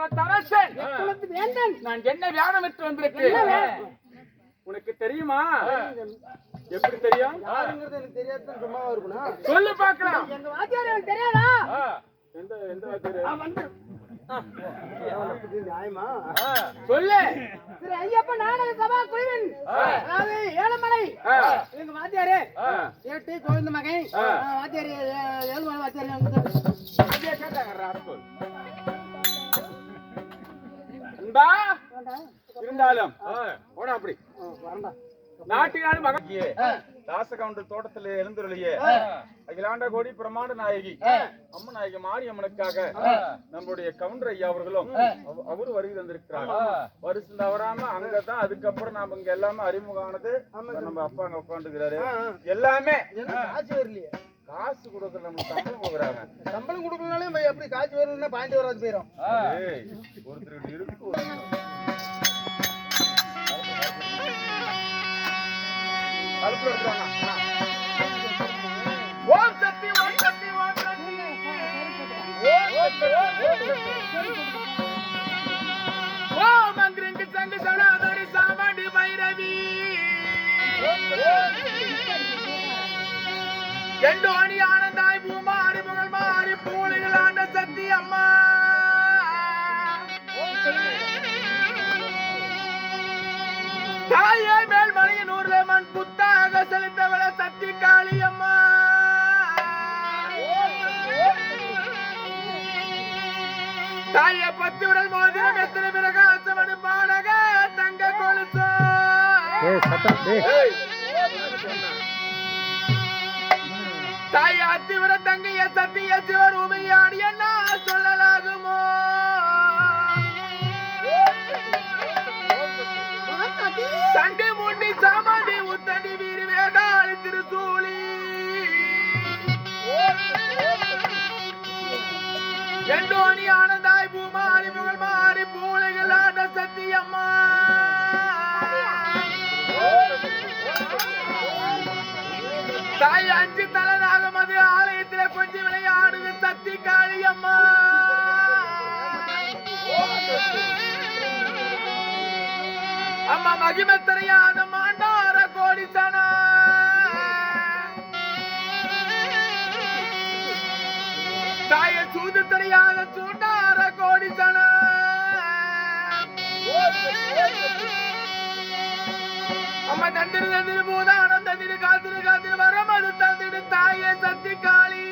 குலத்து அரசன் குலத்து வேந்தன். நான் என்ன வியானம் விட்டு வந்திருக்கேன்? உனக்கு தெரியுமா? எப்படி தெரியும்? யாருங்கிறது எனக்கு தெரியாது சும்மாவா இருக்கணும் சொல்லு பார்க்கலாம். எங்க வாத்தியார் எனக்கு தெரியாதா? எந்த எந்த வாத்தியாரு? வந்து. நியாயமா? சொல்லு. திரு ஐயப்ப நாடக சபா குழுவின் அதாவது ஏழுமலை. எங்க வாத்தியாரு. ஆ. சேட்டு கோவிந்த மகன். வாத்தியார் ஏழுமலை வாத்தியார். அப்படியே கேட்டாங்க அன்பா இருந்தாலும். போடா அப்படி. நாட்டினாலும் மகன் தாசகவுண்டர் தோட்டத்தில் எழுந்துருளியே. அகிலாண்ட கோடி பிரமாண்ட நாயகி. அம்மன் நாயகி மாரியம்மனுக்காக நம்முடைய கவுண்டர் ஐயா அவர்களும் அவ- அவரு வருகை தந்திருக்கிறார். வருஷம் தவறாம அங்கதான் அதுக்கப்புறம் நாம இங்க எல்லாமே அறிமுகம் ஆனது நம்ம அப்பா அங்க உட்காந்துக்கிறாரு எல்லாமே. காசு கொடுக்கற நம்ம சம்பளம் கொடுக்குறாங்க சம்பளம் கொடுக்கலனாலே எப்படி காசு வருதுன்னா பாயிண்ட் வராது போயிடும் ஏய், ஒருத்தருக்கு இருக்கு கழுப்புல இருக்கிறாங்க ஓம் சக்தி ஓம் சக்தி ஓம் சக்தி ஓம் எண்டு அணி ஆனந்தாய் பூமாரி புகழ் மாறி பூலிகள் ஆண்ட சக்தி அம்மா. தாயே மேல் மலையின் ஊர்ல மண் புத்தாக செலுத்தவள சக்தி காளி அம்மா. தாயே பத்து விரல் மோதிரம் எத்தனை பிரகாசமனு பாடக தங்க கொலுசோ. ஏய். அத்திவர தங்கைய சத்திய சிவரூபியாடி என்ன சொல்லலாகுமோ? சண்டி மூண்டி சாமாதி உத்தடி வீரி வேதாளி திருசூலி. எண்டோனி ஆனந்தாய் பூமாரி புகழ் மாறி பூலைகள் ஆட சத்தியம்மா. அம்மா மகிமை தெரியாத மாண்டார கோடி சனா தாய சூது தெரியாத சூண்டார கோடி சனா அம்மா தந்திரு தந்திரு பூதானம் தந்திரு காத்திரு காத்திரு வரமது தந்திரு தாயே சக்தி காளி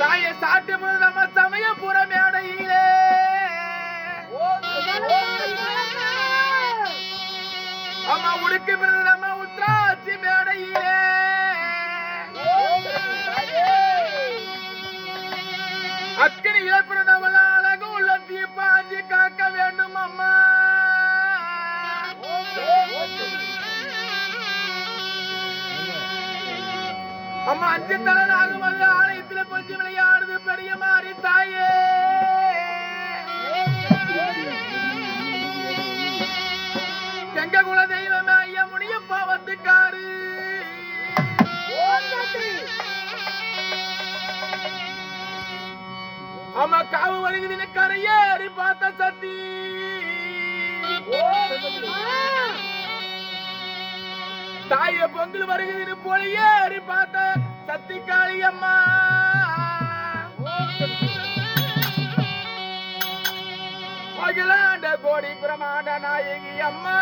தாயே அம்மா உடுக்கு பிறகு நம்ம உத்ராட்சி மேடையிலே. அக்கினி இழப்பிறந்தவள அழகு உள்ள தீப்பாஞ்சி காக்க வேண்டும் அம்மா. அம்மா அஞ்சு தலை அது ஆலயத்துல கொஞ்சம் விளையாடுது பெரிய மாறி தாயே ஆமா காவு வருகுதுன்னு கரையேறி பார்த்த சத்தி. தாய பொங்கல் வருகிறது பொழியேறி பார்த்த சத்தி காளி அம்மா. அகிலாண்ட கோடி பிரமாண்ட நாயகி அம்மா.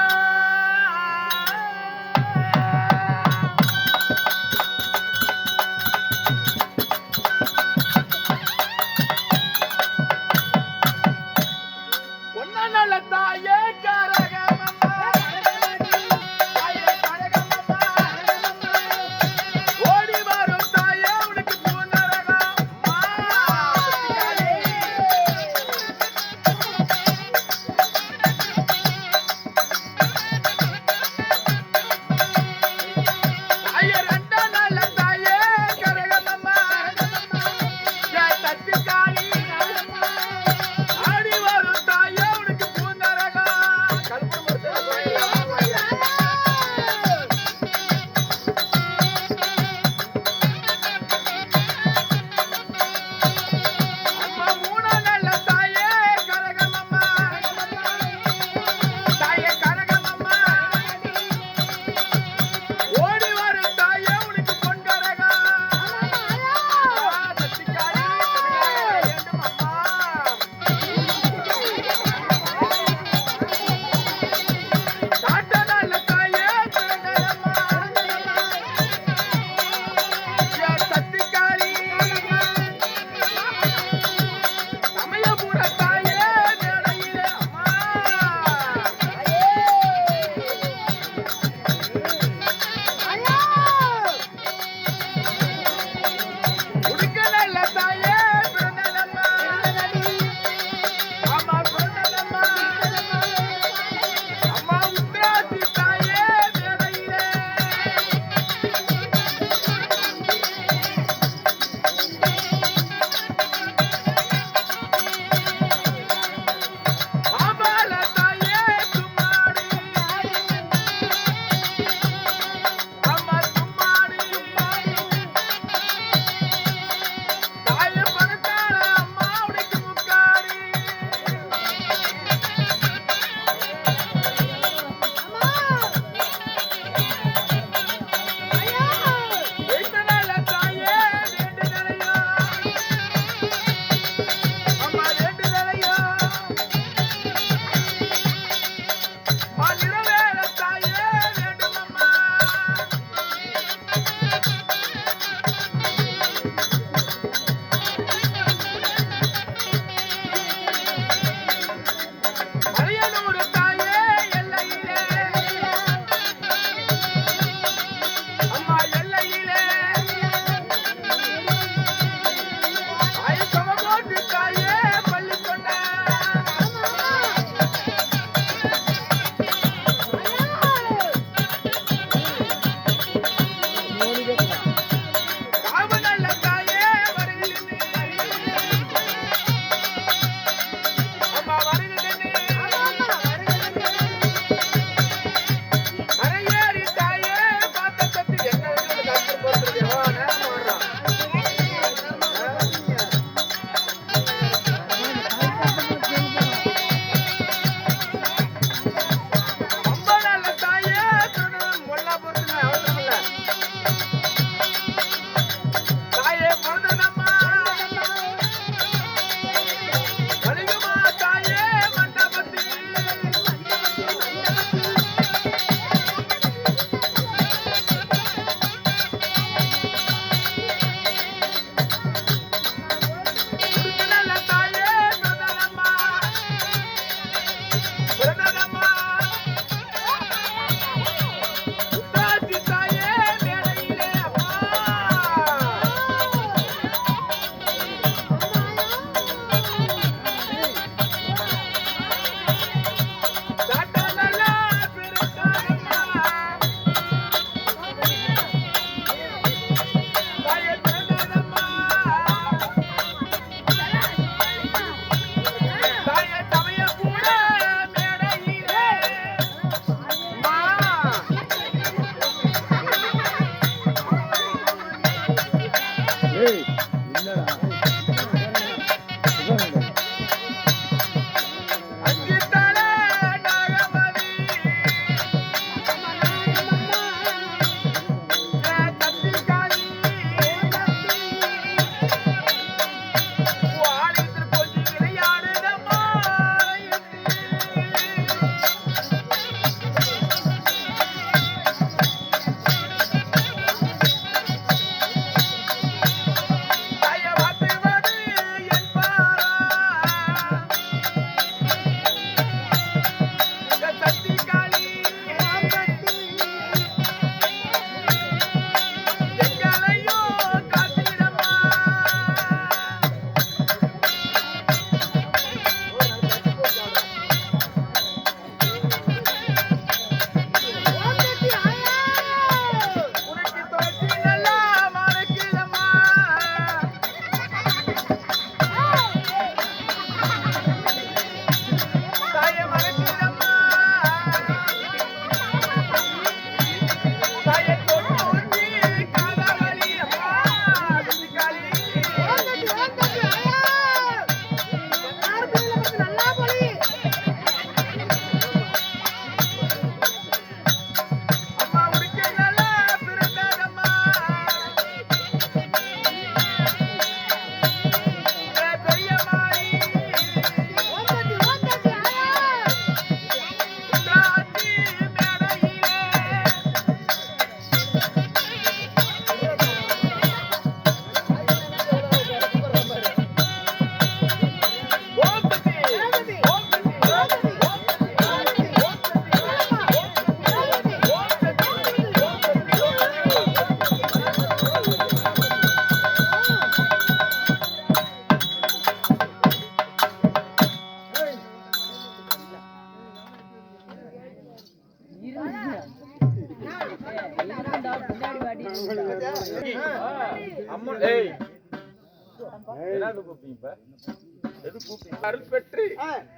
பெற்று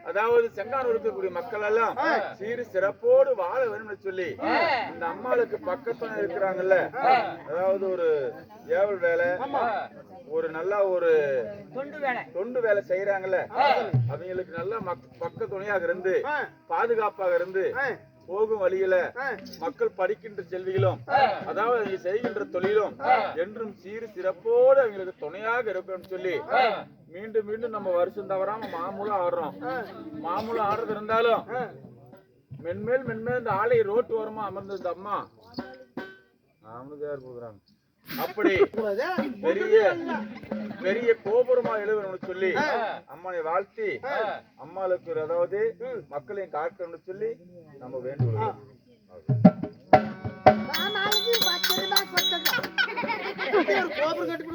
அதாவது செங்கானூர் இருக்கக்கூடிய மக்கள் எல்லாம் சீரு சிறப்போடு வாழ வேணும்னு சொல்லி இந்த அம்மாளுக்கு பக்கத்துல இருக்கிறாங்கல்ல. அதாவது ஒரு ஏவல் வேலை ஒரு நல்ல ஒரு தொண்டு வேலை. செய்யறாங்கல்ல அவங்களுக்கு நல்ல பக்க துணையாக இருந்து பாதுகாப்பாக இருந்து போகும் வழியில மக்கள் படிக்கின்ற செல்விகளும் அதாவது அவங்க செய்கின்ற தொழிலும் என்றும் சீர் சிறப்போடு அவங்களுக்கு துணையாக இருக்கணும்னு சொல்லி மீண்டும் மீண்டும் நம்ம வருஷம் தவறாம மாமூலம் ஆடுறோம். மாமூலம் ஆடுறது இருந்தாலும் மென்மேல் மென்மேல் இந்த ஆலை ரோட்டு ஓரமா அமர்ந்தது அம்மா அவனுக்கு யார் கொடுக்குறாங்க அப்படி பெரிய பெரிய கோபுரமா எழுவணும்னு சொல்லி அம்மாவை வாழ்த்தி அம்மாளுக்கு ஒரு அதாவது மக்களையும் காக்கணும்னு சொல்லி நம்ம வேண்டுகிறோம் கோபுரம் கட்டி